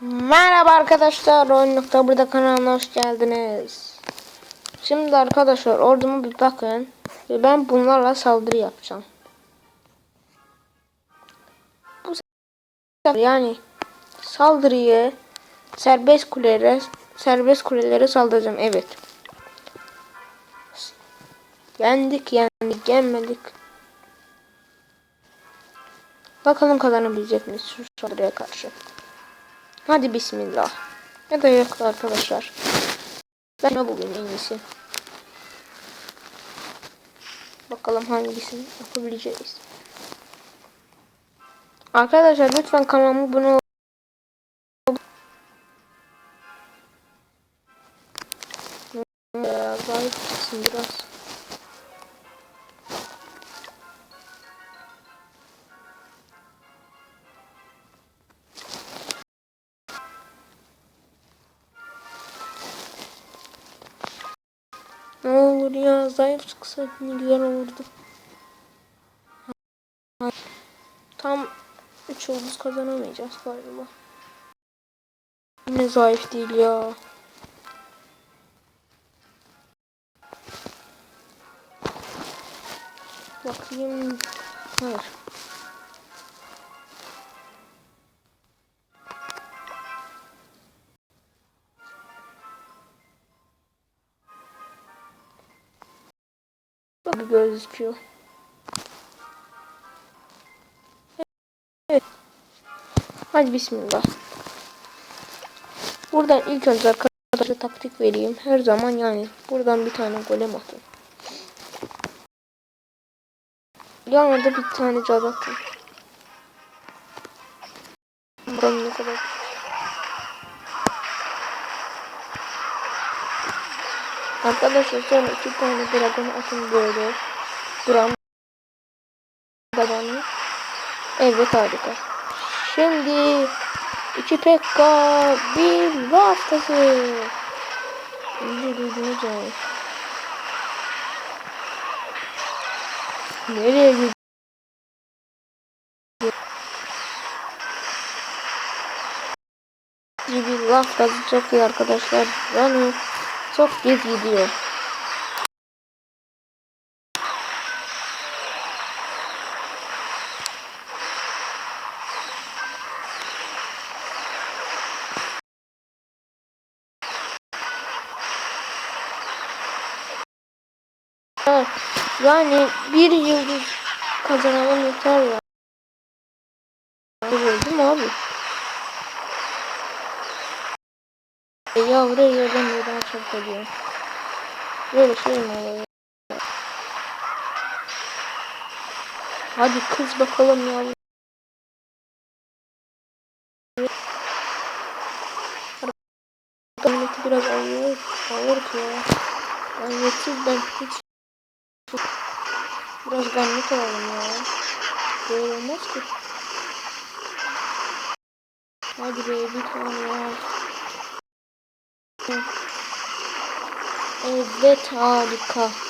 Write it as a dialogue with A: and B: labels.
A: Merhaba arkadaşlar, Oyun burada kanalına hoş geldiniz. Şimdi arkadaşlar orduma bir bakın ve ben bunlarla saldırı yapacağım. Bu yani saldırıyı serbest kulelere serbest kulelere saldıracağım. Evet. Yendik, yendik, yenmedik. Bakalım kazanabilecek miyiz şu saldırıya karşı. Hadi bismillah. Ya da yok arkadaşlar. Ben ne bugün en iyisi. Bakalım hangisini yapabileceğiz. Arkadaşlar lütfen kanalıma abone biraz. Ne olur ya zayıf çıksa ne güzel olurdu. Tam 3 yıldız kazanamayacağız galiba. Yine zayıf değil ya. Bakayım. Hayır. Bak gözüküyor. Evet. Hadi bismillah. Buradan ilk önce arkadaşlar taktik vereyim. Her zaman yani buradan bir tane golem atın. Yanına da bir tane cadı atın. Buranın ne kadar Arkadaşlar sonra iki tane dragon atın böyle. Duran tabanı. Evet harika. Şimdi iki pekka bir haftası. İyice duydunuz yani. Nereye gidiyor? Bir laf çok iyi arkadaşlar. Yani çok gez gidiyor. Yani bir yıldız kazanalım yeter ya. Mi abi? E ya buraya yerden buradan çok geliyor. Böyle şey mi oluyor? Hadi kız bakalım ya. Kamyoneti biraz ağır, ağır ya. Kamyonetsiz ben hiç Biraz gamlet alalım ya. Böyle olmaz ki. Hadi be bir tane ya. Evet harika.